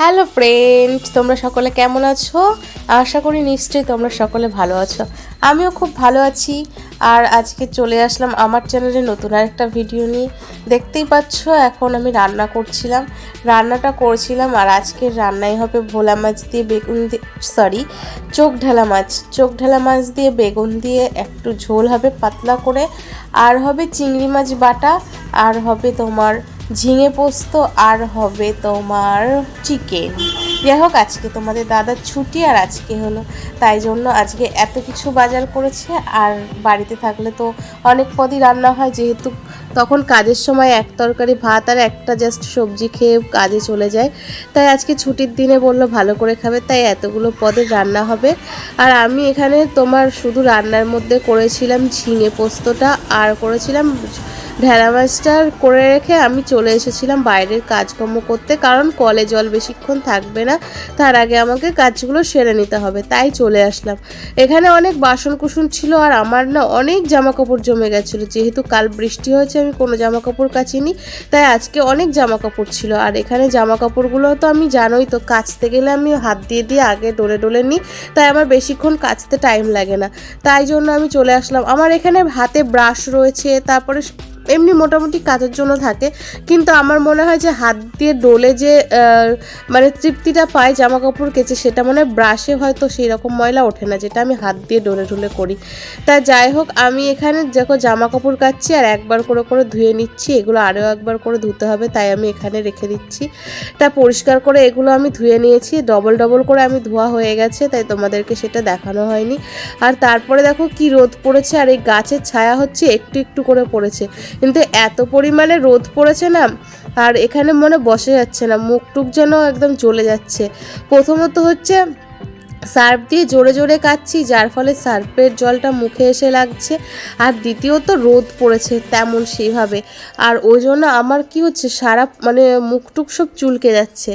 Hello friend তোমরা সকলে কেমন আছো? আশা করি নিশ্চয়ই তোমরা সকলে ভালো আছো। আমিও খুব ভালো আছি। আর আজকে চলে আসলাম আমার চ্যানেলে নতুন আরেকটা ভিডিও নিয়ে। দেখতেই পাচ্ছ, এখন আমি রান্না করছিলাম। রান্নাটা করছিলাম আর আজকের রান্নাই হবে ভোলা মাছ দিয়ে বেগুন দিয়ে সরি চোখ ঢালা মাছ। চোখ ঢালা মাছ দিয়ে বেগুন দিয়ে একটু ঝোল হবে পাতলা করে। আর হবে চিংড়ি মাছ বাটা। আর হবে তোমার ঝিঙে পোস্ত আর হবে তোমার চিকেন যাই হোক, আজকে তোমাদের দাদার ছুটি আর আজকে হলো। তাই জন্য আজকে এত কিছু বাজার করেছে। আর বাড়িতে থাকলে তো অনেক পদই রান্না হয়, যেহেতু তখন কাজের সময় এক তরকারি, ভাত আর একটা জাস্ট সবজি খেয়ে কাজে চলে যায়। তাই আজকে ছুটির দিনে বলল ভালো করে খাবে, তাই এতগুলো পদের রান্না হবে। আর আমি এখানে তোমার শুধু রান্নার মধ্যে করেছিলাম ঝিঙে পোস্তটা, আর করেছিলাম ঢেলা করে রেখে আমি চলে এসেছিলাম বাইরের কাজকর্ম করতে, কারণ কলে জল বেশিক্ষণ থাকবে না, তার আগে আমাকে কাজগুলো সেরে নিতে হবে, তাই চলে আসলাম। এখানে অনেক বাসন কুসন ছিল আর আমার না অনেক জামা কাপড় জমে গেছিল, যেহেতু কাল বৃষ্টি হয়েছে, আমি কোনো জামা কাপড় কাচিনি, তাই আজকে অনেক জামা কাপড় ছিল। আর এখানে জামা কাপড়গুলো তো আমি জানোই তো, কাচতে গেলে আমি হাত দিয়ে দিয়ে আগে ডলে ডলে নিই, তাই আমার বেশিক্ষণ কাচতে টাইম লাগে না। তাই জন্য আমি চলে আসলাম। আমার এখানে হাতে ব্রাশ রয়েছে, তারপরে এমনি মোটামুটি কাজের জন্য থাকে। কিন্তু আমার মনে হয় যে হাত দিয়ে ডোলে যে মানে তৃপ্তিটা পায় জামা কাপড় কেচে, সেটা মনে হয় ব্রাশে হয়তো সেই রকম ময়লা ওঠে না, যেটা আমি হাত দিয়ে ডোলে ডোলে করি। তা যাই হোক, আমি এখানে দেখো জামা কাপড় কাচ্ছি আর একবার করে করে ধুয়ে নিচ্ছি, এগুলো আরও একবার করে ধুতে হবে, তাই আমি এখানে রেখে দিচ্ছি। তা পরিষ্কার করে এগুলো আমি ধুয়ে নিয়েছি, ডবল ডবল করে আমি ধোয়া হয়ে গেছে, তাই তোমাদেরকে সেটা দেখানো হয়নি। আর তারপরে দেখো কি রোদ পড়েছে, আর এই গাছের ছায়া হচ্ছে একটু একটু করে পড়েছে। কিন্তু এত পরিমাণে রোদ পড়েছে না, আর এখানে মনে বসে যাচ্ছে না মুখ টুক যেন একদম চলে যাচ্ছে। প্রথমত হচ্ছে সার্ফ দিয়ে জোরে জোরে কাচ্ছি, যার ফলে সার্ফের জলটা মুখে এসে লাগছে। আর দ্বিতীয়ত রোদ পড়েছে তেমন সেইভাবে। আর ওই জন্য আমার কি হচ্ছে, সারা মানে মুখটুক সব চুলকে যাচ্ছে।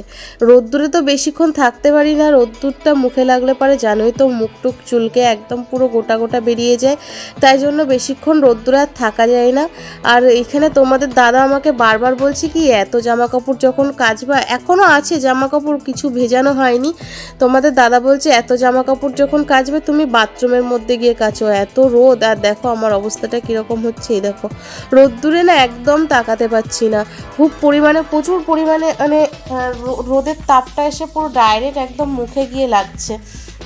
রোদ্দুরে তো বেশিক্ষণ থাকতে পারি না, রোদ্দুরটা মুখে লাগলে পরে জানোই তো মুখটুক চুলকে একদম পুরো গোটা গোটা বেরিয়ে যায়। তাই জন্য বেশিক্ষণ রোদ্দুরে আর থাকা যায় না। আর এখানে তোমাদের দাদা আমাকে বারবার বলছে কি, এত জামা কাপড় যখন কাচবা এখনও আছে জামা কাপড় কিছু ভেজানো হয়নি। তোমাদের দাদা বলছে এত জামা কাপড় যখন কাচবে, তুমি বাথরুমের মধ্যে গিয়ে কাচো। এত রোদ, আর দেখো আমার অবস্থাটা কীরকম হচ্ছে, এই দেখো। রোদ্দুরে না একদম তাকাতে পাচ্ছি না। খুব পরিমাণে, প্রচুর পরিমাণে মানে রোদের তাপটা এসে পুরো ডাইরেক্ট একদম মুখে গিয়ে লাগছে।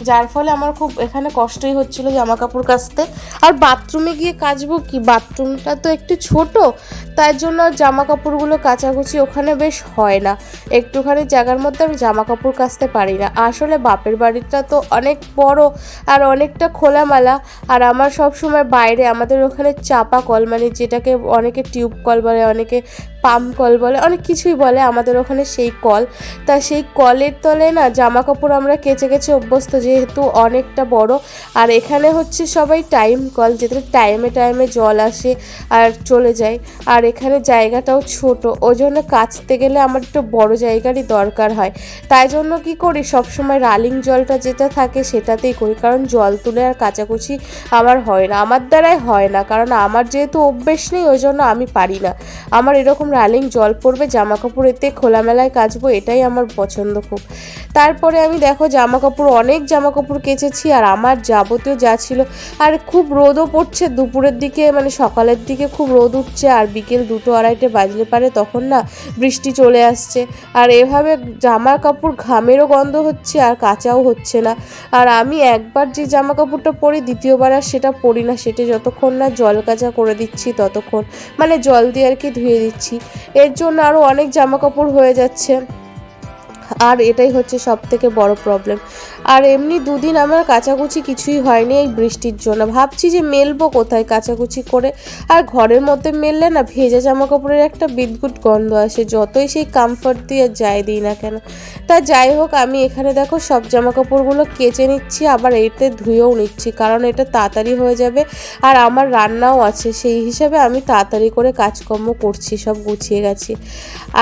যার ফলে আমার খুব এখানে কষ্টই হচ্ছিল জামা কাপড় কাচতে। আর বাথরুমে গিয়ে কাচবো কি? বাথরুমটা তো একটু ছোট, তাই জন্য জামা কাপড়গুলো কাচাকুচি ওখানে বেশ হয় না। একটুখানি জায়গার মধ্যে আমি জামা কাপড় কাচতে পারি না। আসলে বাপের বাড়িটা তো অনেক বড় আর অনেকটা খোলামেলা। আর আমার সব সময় বাইরে, আমাদের ওখানে চাপা কল মানে যেটাকে অনেকে টিউব কল বলে, অনেকে পাম্প কল বলে, অনেক কিছুই বলে আমাদের ওখানে সেই কল। তা সেই কলের তলে না জামা কাপড় আমরা কেচে কেচে অভ্যস্ত যেহেতু অনেকটা বড়। আর এখানে হচ্ছে সবাই টাইম কল যেতে টাইমে টাইমে জল আসে আর চলে যায়। আর এখানে জায়গাটাও ছোট ওই জন্য কাচতে গেলে আমার একটু বড় জায়গারই দরকার হয়। তাই জন্য কি করি? সব সময় রালিং জলটা যেটা থাকে সেটাতেই করি, কারণ জল তুলে আর কাচাকুচি আমার হয় না, আমার দ্বারাই হয় না, কারণ আমার যেহেতু অভ্যেস নেই ওই জন্য আমি পারি না। আমার এরকম রালিং জল পড়বে জামা কাপড় এতে খোলামেলায় কাচবো, এটাই আমার পছন্দ খুব। তারপরে আমি দেখো জামা কাপড় অনেক জামা কাপড় কেচেছি আর আমার যাবতীয় যা ছিল। আর খুব রোদও পড়ছে, দুপুরের দিকে মানে সকালের দিকে খুব রোদ উঠছে আর বিকেল দুটো আড়াইটে বাজলে পারে তখন না বৃষ্টি চলে আসছে। আর এভাবে জামা কাপড় ঘামেরও গন্ধ হচ্ছে আর কাচাও হচ্ছে না। আর আমি একবার যে জামা কাপড়টা পরি, দ্বিতীয়বার আর সেটা পরি না। সেটা যতক্ষণ না জল কাচা করে দিচ্ছি ততক্ষণ মানে জল দিয়ে আর কি ধুয়ে দিচ্ছি। এর জন্য আরও অনেক জামা কাপড় হয়ে যাচ্ছে। আর এটাই হচ্ছে সব থেকে বড় প্রবলেম আর এমনি দুদিন আমার কাচাকুচি কিছুই হয়নি এই বৃষ্টির জন্য। ভাবছি যে মেলবো কোথায় কাচাকুচি করে। আর ঘরের মধ্যে মেললে না ভেজা জামা কাপড়ের একটা বিদ্যুৎ গন্ধ আসে, যতই সেই কমফর্ট দিয়ে যাই দিই না কেন। তা যাই হোক, আমি এখানে দেখো সব জামা কাপড়গুলো কেচে নিচ্ছি, আবার এতে ধুয়েও নিচ্ছি, কারণ এটা তাড়াতাড়ি হয়ে যাবে আর আমার রান্নাও আছে। সেই হিসাবে আমি তাড়াতাড়ি করে কাজকর্ম করছি, সব গুছিয়ে গেছি।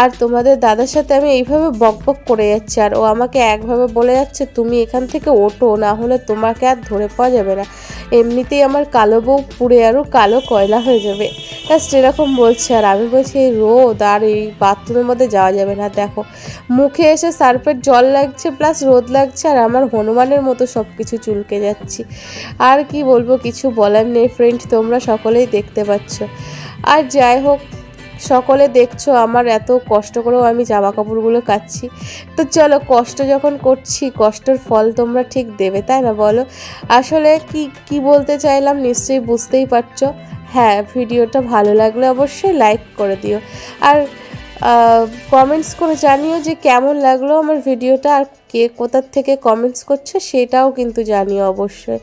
আর তোমাদের দাদার সাথে আমি এইভাবে বক বক করে যাচ্ছি, আর ও আমাকে একভাবে বলে যাচ্ছে, তুমি এখান থেকে ওঠো, না হলে তোমাকে আর ধরে পাওয়া যাবে না। এমনিতেই আমার কালো বউ পুড়ে আরও কালো কয়লা হয়ে যাবে। জাস্ট এরকম বলছে। আর আমি বলছি, এই রোদ, আর এই বাথরুমের মধ্যে যাওয়া যাবে না, দেখো। মুখে এসে সার্ফের জল লাগছে প্লাস রোদ লাগছে, আর আমার হনুমানের মতো সব কিছু চুলকে যাচ্ছি। আর কি বলব, কিছু বলার নেই ফ্রেন্ড তোমরা সকলেই দেখতে পাচ্ছ। আর যাই হোক সকলে দেখছ, আমার এত কষ্ট করেও আমি জামা কাপড়গুলো কাচ্ছি। তো চলো, কষ্ট যখন করছি, কষ্টের ফল তোমরা ঠিক দেবে, তাই না বলো? আসলে কি কি বলতে চাইলাম নিশ্চয়ই বুঝতেই পারছ। হ্যাঁ ভিডিওটা ভালো লাগলে অবশ্যই লাইক করে দিও। আর কমেন্টস করে জানিও যে কেমন লাগল আমার ভিডিওটা আর কে কোথার থেকে কমেন্টস করছ সেটাও কিন্তু জানিও অবশ্যই।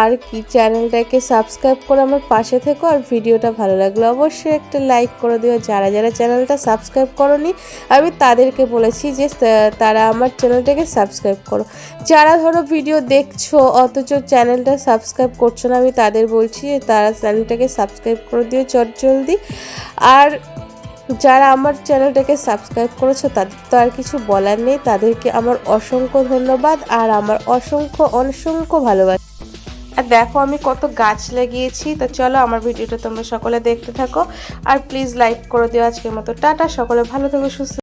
আর কি চ্যানেলটাকে সাবস্ক্রাইব করে আমার পাশে থেকো আর ভিডিওটা ভালো লাগল অবশ্যই একটা লাইক করে দিও। যারা যারা চ্যানেলটা সাবস্ক্রাইব করনি, আমি তাদেরকে বলেছি যে তারা আমার চ্যানেলটাকে সাবস্ক্রাইব করো। যারা ধরো ভিডিও দেখছ, অথচ চ্যানেলটা সাবস্ক্রাইব করছ না, আমি তাদের বলছি যে তারা চ্যানেলটাকে সাবস্ক্রাইব করে দিও চট জলদি। আর যারা আমার চ্যানেলটাকে সাবস্ক্রাইব করেছ, তাদের তো আর কিছু বলার নেই। তাদেরকে আমার অসংখ্য ধন্যবাদ আর আমার অসংখ্য অসংখ্য ভালোবাসা। আর দেখো আমি কত গাছ লাগিয়েছি। তো চলো আমার ভিডিওটা তোমরা সকলে দেখতে থাকো। আর প্লিজ লাইক করে দিও আজকের মতো। টাটা, সকলে ভালো থেকো, সুস্থ